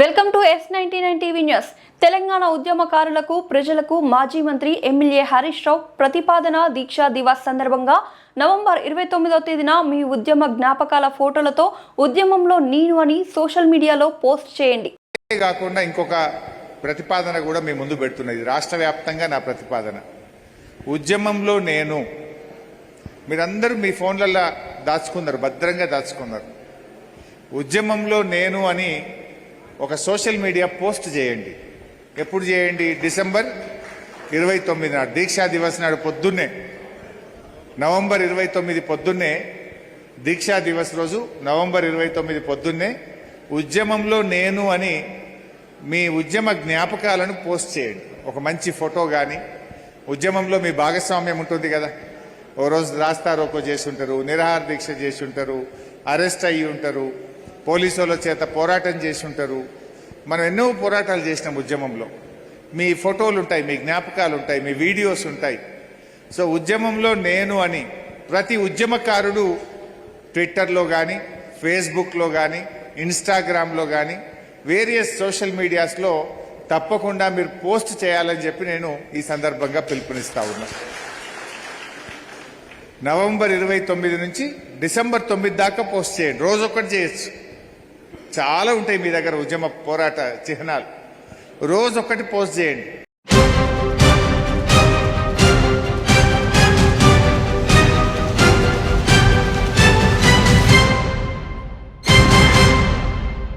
Welcome to ninety nine TV news. Telangana ఉద్యమకారులకు ప్రజలకు మాజీ మంత్రి ఎమ్మెల్యే హరీష్ రావు ప్రతిపాదన దీక్షా దివాస్ సందర్భంగా నవంబర్ ఇరవై తొమ్మిదవ తేదీన మీ ఉద్యమ జ్ఞాపకాల ఫోటోలతో ఉద్యమంలో నేను అని సోషల్ మీడియాలో పోస్ట్ చేయండి. కాకుండా ఇంకొక ప్రతిపాదన కూడా మీ ముందు పెడుతున్నది రాష్ట్ర వ్యాప్తంగా నా ప్రతిపాదన. ఉద్యమంలో నేను మీరందరూ మీ ఫోన్లలో దాచుకున్నారు భద్రంగా దాచుకున్నారు. ఉద్యమంలో నేను అని ఒక సోషల్ మీడియా పోస్ట్ చేయండి. ఎప్పుడు చేయండి? డిసెంబర్ ఇరవై తొమ్మిది నాడు దీక్షా దివస్ నాడు పొద్దున్నే. నవంబర్ ఇరవై తొమ్మిది పొద్దున్నే దీక్షా దివస్ రోజు నవంబర్ ఇరవై తొమ్మిది పొద్దున్నే ఉద్యమంలో నేను అని మీ ఉద్యమ జ్ఞాపకాలను పోస్ట్ చేయండి. ఒక మంచి ఫోటో కానీ ఉద్యమంలో మీ భాగస్వామ్యం ఉంటుంది కదా. ఓ రోజు రాస్తారోకో చేసి ఉంటారు నిరాహార దీక్ష చేసి ఉంటారు అరెస్ట్ అయ్యి ఉంటారు పోలీసు వాళ్ళ చేత పోరాటం చేసి ఉంటారు. మనం ఎన్నో పోరాటాలు చేసినాం ఉద్యమంలో. మీ ఫోటోలు ఉంటాయి మీ జ్ఞాపకాలు ఉంటాయి మీ వీడియోస్ ఉంటాయి. సో ఉద్యమంలో నేను అని ప్రతి ఉద్యమకారుడు ట్విట్టర్లో కానీ ఫేస్బుక్లో కానీ ఇన్స్టాగ్రామ్లో కానీ వేరియస్ సోషల్ మీడియాస్లో తప్పకుండా మీరు పోస్ట్ చేయాలని చెప్పి నేను ఈ సందర్భంగా పిలుపునిస్తా ఉన్నా. నవంబర్ ఇరవై తొమ్మిది నుంచి డిసెంబర్ తొమ్మిది దాకా పోస్ట్ చేయండి. రోజు ఒకటి చేయొచ్చు. చాలా ఉంటాయి మీ దగ్గర ఉద్యమ పోరాట చిహ్నాలు. రోజు ఒక్కటి పోస్ట్ చేయండి.